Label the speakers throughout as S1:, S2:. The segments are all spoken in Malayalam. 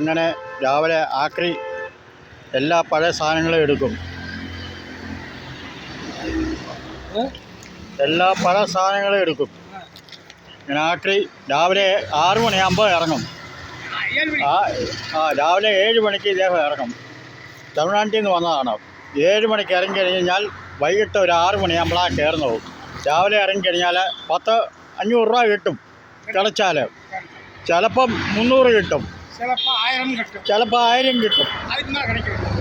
S1: അങ്ങനെ രാവിലെ ആക്രി എല്ലാ പഴയ സാധനങ്ങളും എടുക്കും. എല്ലാ പഴയ സാധനങ്ങളും എടുക്കും. ഇങ്ങനെ ആക്രി രാവിലെ ആറ് മണിയാകുമ്പോൾ ഇറങ്ങും. ആ ആ രാവിലെ ഏഴ് മണിക്ക് ഇദ്ദേഹം ഇറങ്ങും. തമിഴ്നാട്ടിൽ നിന്ന് വന്നതാണ്. ഏഴ് മണിക്ക് ഇറങ്ങി കഴിഞ്ഞാൽ വൈകിട്ട് ഒരു ആറ് മണിയാകുമ്പോഴാണ് പോകും രാവിലെ ഇറങ്ങി കഴിഞ്ഞാൽ പത്ത് അഞ്ഞൂറ് രൂപ കിട്ടും. കിടച്ചാൽ ചിലപ്പം മുന്നൂറ് കിട്ടും.
S2: ചിലപ്പോൾ ആയിരം കിട്ടും.
S1: ചിലപ്പോൾ ആയിരം കിട്ടും.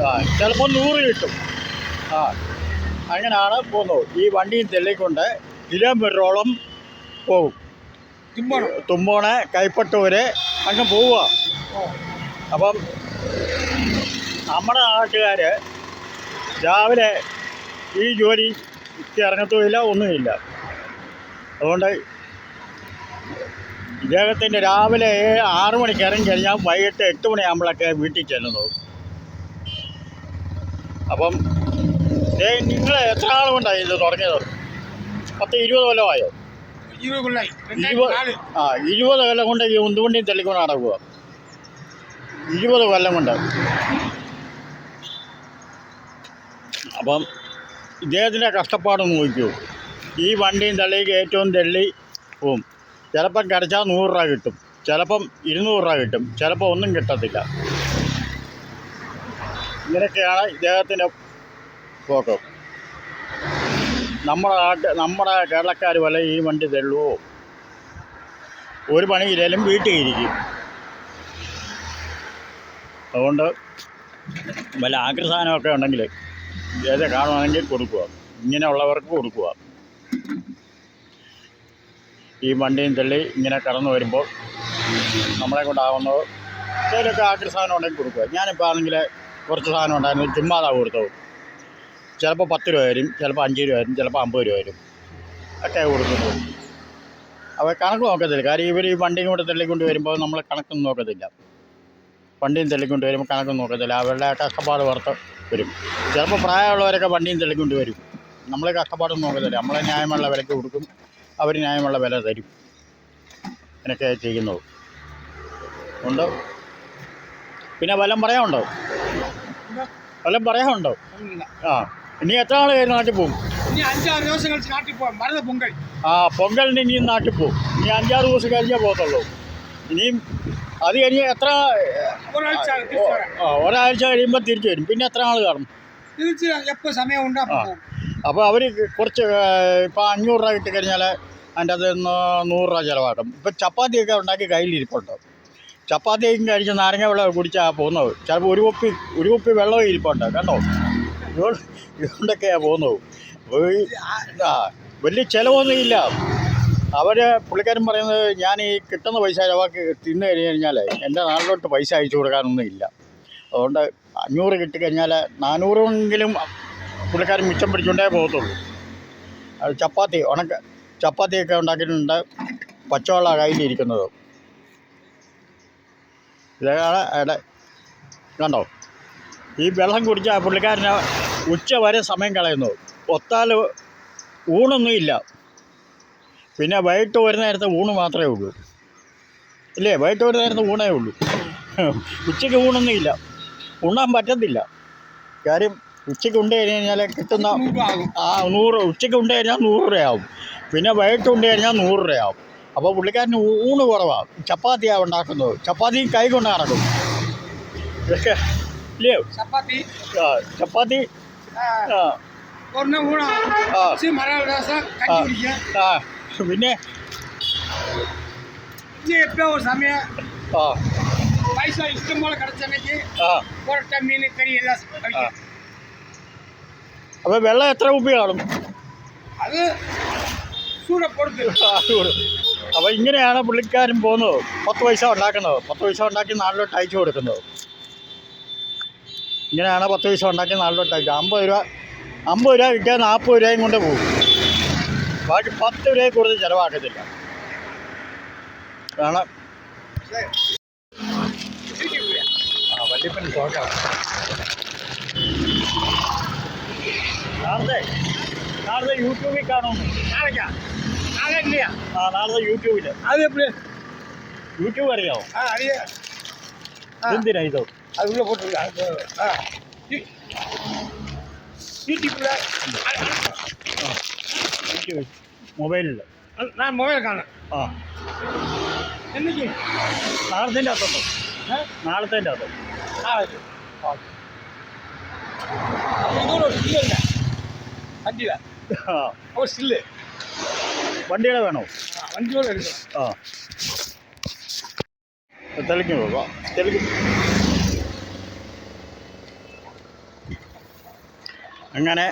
S1: ആ ചിലപ്പോൾ നൂറ് കിട്ടും. ആ അങ്ങനെയാണ് പോകുന്നത്. ഈ വണ്ടിയും തെള്ളിക്കൊണ്ട് കിലോമീറ്ററോളം പോകും.
S2: തുമ്പോണ.
S1: തുമ്പോണ കൈപ്പട്ടൂര് അങ്ങ് പോവുക അപ്പം നമ്മുടെ നാട്ടുകാർ രാവിലെ ഈ ജോലിക്ക് ഇറങ്ങത്തുമില്ല ഒന്നുമില്ല. അതുകൊണ്ട് ഇദ്ദേഹത്തിന്റെ രാവിലെ ആറു മണിക്ക് ഇറങ്ങി കഴിഞ്ഞാൽ വൈകിട്ട് എട്ട് മണിയാകുമ്പോഴൊക്കെ വീട്ടിൽ ചെല്ലുന്നത് അപ്പം നിങ്ങൾ എത്ര ആൾ കൊണ്ടായി ഇത് തുടങ്ങിയത്? പത്ത് ഇരുപത് കൊല്ലമായോ?
S2: ഇരുപത്
S1: ആ ഇരുപത് കൊല്ലം കൊണ്ട് ഈ ഉന്തുവണ്ടിയും തെളിക്കൊണ്ട് നടക്കുക. ഇരുപത് കൊല്ലം കൊണ്ട്. അപ്പം ഇദ്ദേഹത്തിന്റെ കഷ്ടപ്പാടൊന്ന് നോക്കൂ ഈ വണ്ടിയും തള്ളിക്ക് ഏറ്റവും തള്ളി പോവും. ചിലപ്പം കിടച്ചാൽ നൂറ് രൂപ കിട്ടും. ചിലപ്പം ഇരുന്നൂറ് രൂപ കിട്ടും. ചിലപ്പോൾ ഒന്നും കിട്ടത്തില്ല. ഇങ്ങനെയൊക്കെയാണ് ഇദ്ദേഹത്തിന്റെ പോക്ക്. നമ്മുടെ നാട്ട് നമ്മുടെ കേരളക്കാർ വല്ല ഈ വണ്ടി തള്ളുവോ ഒരു പണിയില്ലേലും വീട്ടിൽ ഇരിക്കും. അതുകൊണ്ട് വല്ല ആക്രി സാധനമൊക്കെ ഉണ്ടെങ്കിൽ ഇദ്ദേഹത്തെ കാണുവാണെങ്കിൽ കൊടുക്കുക. ഇങ്ങനെയുള്ളവർക്ക് കൊടുക്കുക. ഈ വണ്ടിയും തള്ളി ഇങ്ങനെ കടന്നു വരുമ്പോൾ നമ്മളെ കൊണ്ടാവുന്നത് എന്തെങ്കിലുമൊക്കെ ആക്കി സാധനം ഉണ്ടെങ്കിൽ കൊടുക്കുക. ഞാനിപ്പോൾ ആണെങ്കിൽ കുറച്ച് സാധനം ഉണ്ടായിരുന്നു ചുമ്മാതാ കൊടുത്തു ചിലപ്പോൾ പത്ത് രൂപ വരും ചിലപ്പോൾ അഞ്ച് രൂപ വരും ചിലപ്പോൾ അമ്പത് രൂപ വരും. ഒക്കെ കൊടുക്കുന്നു. അവ കണക്ക് നോക്കത്തില്ല. കാര്യം ഇവർ ഈ വണ്ടിയും കൂടെ തള്ളിക്കൊണ്ട് വരുമ്പോൾ നമ്മൾ കണക്കൊന്നും നോക്കത്തില്ല. വണ്ടിയും തള്ളിക്കൊണ്ട് വരുമ്പോൾ കണക്കൊന്നും നോക്കത്തില്ല. അവരുടെ കഷ്ടപ്പാട് പുറത്ത് വരും. ചിലപ്പോൾ പ്രായമുള്ളവരൊക്കെ വണ്ടിയും തള്ളിക്കൊണ്ട് വരും. നമ്മൾ കഷ്ടപ്പാടൊന്നും നോക്കത്തില്ല. നമ്മളെ ന്യായമുള്ള വിലയ്ക്ക് കൊടുക്കും. അവർ ന്യായമുള്ള വില തരും. അങ്ങനെയൊക്കെ ചെയ്യുന്നത് ഉണ്ടോ? പിന്നെ വല്ലം പറയാനുണ്ടോ? വല്ലം പറയാനുണ്ടോ. ആ ഇനി എത്ര നാൾ കഴിഞ്ഞ് നാട്ടിൽ പോകും?
S2: ഇനി അഞ്ചാറ് ദിവസം കഴിച്ച് നാട്ടിൽ മരുന്ന് പൊങ്കൽ.
S1: ആ പൊങ്കലിന് ഇനിയും നാട്ടിൽ പോകും. ഇനി അഞ്ചാറ് ദിവസം കഴിഞ്ഞേ പോകത്തുള്ളൂ. ഇനിയും അത് കഴിഞ്ഞ് എത്ര
S2: ഒരാഴ്ച
S1: കഴിയുമ്പോൾ തിരിച്ചു വരും. പിന്നെ എത്ര നാൾ കാണും?
S2: തിരിച്ചു എപ്പോൾ സമയം ഉണ്ട് അപ്പോൾ.
S1: അവർ കുറച്ച് ഇപ്പോൾ അഞ്ഞൂറ് രൂപ കിട്ടി കഴിഞ്ഞാൽ അതിന്റെ അത് നൂറ് രൂപ ചിലവാക്കും. ഇപ്പം ചപ്പാത്തിയൊക്കെ ഉണ്ടാക്കി കയ്യിലിരിപ്പുണ്ട് ചപ്പാത്തിയും കഴിച്ച് നാരങ്ങ വെള്ളം കുടിച്ചാൽ പോകുന്നത്. ചിലപ്പോൾ ഒരു കുപ്പി ഒരു കുപ്പി വെള്ളം ഇരിപ്പുണ്ട് ഇതുകൊണ്ട് ഇതുകൊണ്ടൊക്കെയാണ് പോകുന്നത്. എന്താ വലിയ ചിലവൊന്നുമില്ല അവർ പുള്ളിക്കാരൻ പറയുന്നത് ഞാൻ ഈ കിട്ടുന്ന പൈസ ചിലവാക്കി തിന്നു കഴിഞ്ഞ് കഴിഞ്ഞാൽ എന്റെ നാട്ടിലോട്ട് പൈസ അയച്ചു കൊടുക്കാനൊന്നും ഇല്ല. അതുകൊണ്ട് അഞ്ഞൂറ് കിട്ടിക്കഴിഞ്ഞാൽ നാനൂറെങ്കിലും പുള്ളിക്കാരൻ മിച്ചം പിടിച്ചുകൊണ്ടേ പോകത്തുള്ളൂ. ചപ്പാത്തി ഉണക്ക ചപ്പാത്തിയൊക്കെ ഉണ്ടാക്കിയിട്ടുണ്ട്. പച്ചവെള്ള കയ്യിലിരിക്കുന്നത്. ഇതാണ് അവിടെ കണ്ടോ? ഈ വെള്ളം കുടിച്ചാൽ പുള്ളിക്കാരന് ഉച്ച വരെ സമയം കളയുന്നു. ഒത്താൽ ഊണൊന്നും ഇല്ല. പിന്നെ വൈകിട്ട് വരുന്ന നേരത്തെ ഊണ് മാത്രമേ ഉള്ളൂ. ഇല്ലേ? വൈകിട്ട് വരുന്ന നേരത്തെ ഊണേ ഉള്ളൂ. ഉച്ചയ്ക്ക് ഊണൊന്നുമില്ല ഉണ്ണാൻ പറ്റത്തില്ല. കാര്യം ഉച്ചയ്ക്ക് ഉണ്ട് കഴിഞ്ഞ് കഴിഞ്ഞാൽ കിട്ടുന്ന ആ നൂറ് ഉച്ചയ്ക്ക് ഉണ്ട് കഴിഞ്ഞാൽ നൂറ് രൂപയാവും പിന്നെ വൈകിട്ട് ഉണ്ട് കഴിഞ്ഞാൽ നൂറ് രൂപയാവും അപ്പോൾ പുള്ളിക്കാരന് ഊണ് കുറവാണ്. ചപ്പാത്തിയാണ് ഉണ്ടാക്കുന്നത്. ചപ്പാത്തി കൈ കൊണ്ട് നടക്കും ഇതൊക്കെ ഇല്ലയോ
S2: ചപ്പാത്തി?
S1: ആ ചപ്പാത്തി?
S2: ആ,
S1: ആ. പിന്നെ?
S2: പോലെ കിടച്ചെങ്കിൽ
S1: ആ.
S2: പൊറോട്ട മീൻ കറി എല്ലാം കഴിക്കാം.
S1: അപ്പോൾ വെള്ളം എത്ര കുപ്പി കാണും?
S2: അത്
S1: അപ്പോൾ ഇങ്ങനെയാണ് പുള്ളിക്കാരൻ പോകുന്നത്. പത്ത് പൈസ ഉണ്ടാക്കുന്നത്. പത്ത് പൈസ ഉണ്ടാക്കി നാട്ടിലോട്ട് അയച്ചു കൊടുക്കുന്നത്. ഇങ്ങനെയാണ് പത്ത് പൈസ ഉണ്ടാക്കി നാട്ടിലോട്ട് അയച്ചു അമ്പത് രൂപ അമ്പത് രൂപ കിട്ടിയാൽ നാൽപ്പത് രൂപയും കൊണ്ട് പോകും. ബാക്കി പത്ത് രൂപയെ കൂടുതൽ ചിലവാക്കത്തില്ല. കാരണം ആ വല്യപ്പൻ നാളത്തെ നാളത്തെ യൂട്യൂബിൽ കാണും.
S2: നാളേക്കാ? നാളെ ഇല്ലയാ
S1: ആ നാളത്തെ യൂട്യൂബിൽ.
S2: അത് എപ്പി
S1: യൂട്യൂബ് അറിയാമോ
S2: ആ അറിയാം.
S1: എന്തിനാ ഇതോ?
S2: അത് ഉള്ള പോട്ടില്ല ആ യൂട്യൂബിൽ യൂട്യൂബ്
S1: മൊബൈലിൽ
S2: ഞാൻ മൊബൈൽ കാണാം.
S1: ആ.
S2: എന്നിക്ക്
S1: നാളത്തെ അകത്തുണ്ടോ. നാളത്തെ അകത്തോ
S2: നാളെ. ഇതൊന്നും ഇല്ലല്ലേ
S1: വണ്ടിയില.
S2: അപ്പോൾ സ്റ്റില്ല്
S1: വണ്ടിയുടെ വേണോ?
S2: വണ്ടിയോടെ എടുക്കണം
S1: ആ. തെളിക്കും തെളിക്കും അങ്ങനെ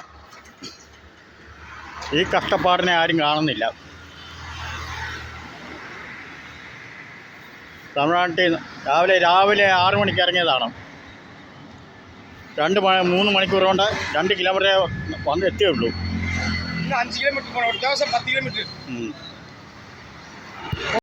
S1: ഈ കഷ്ടപ്പാടിനെ ആരും കാണുന്നില്ല. തമിഴ്നാട്ടിൽ രാവിലെ രാവിലെ ആറു മണിക്ക് ഇറങ്ങിയതാണ്. രണ്ട് മൂന്ന് മണിക്കൂർ കൊണ്ട് രണ്ട് കിലോമീറ്റർ വന്ന്
S2: എത്തിയേ ഉള്ളൂ. അഞ്ച് കിലോമീറ്റർ പോകണം. ഒരു ദിവസം പത്ത്
S1: കിലോമീറ്റർ.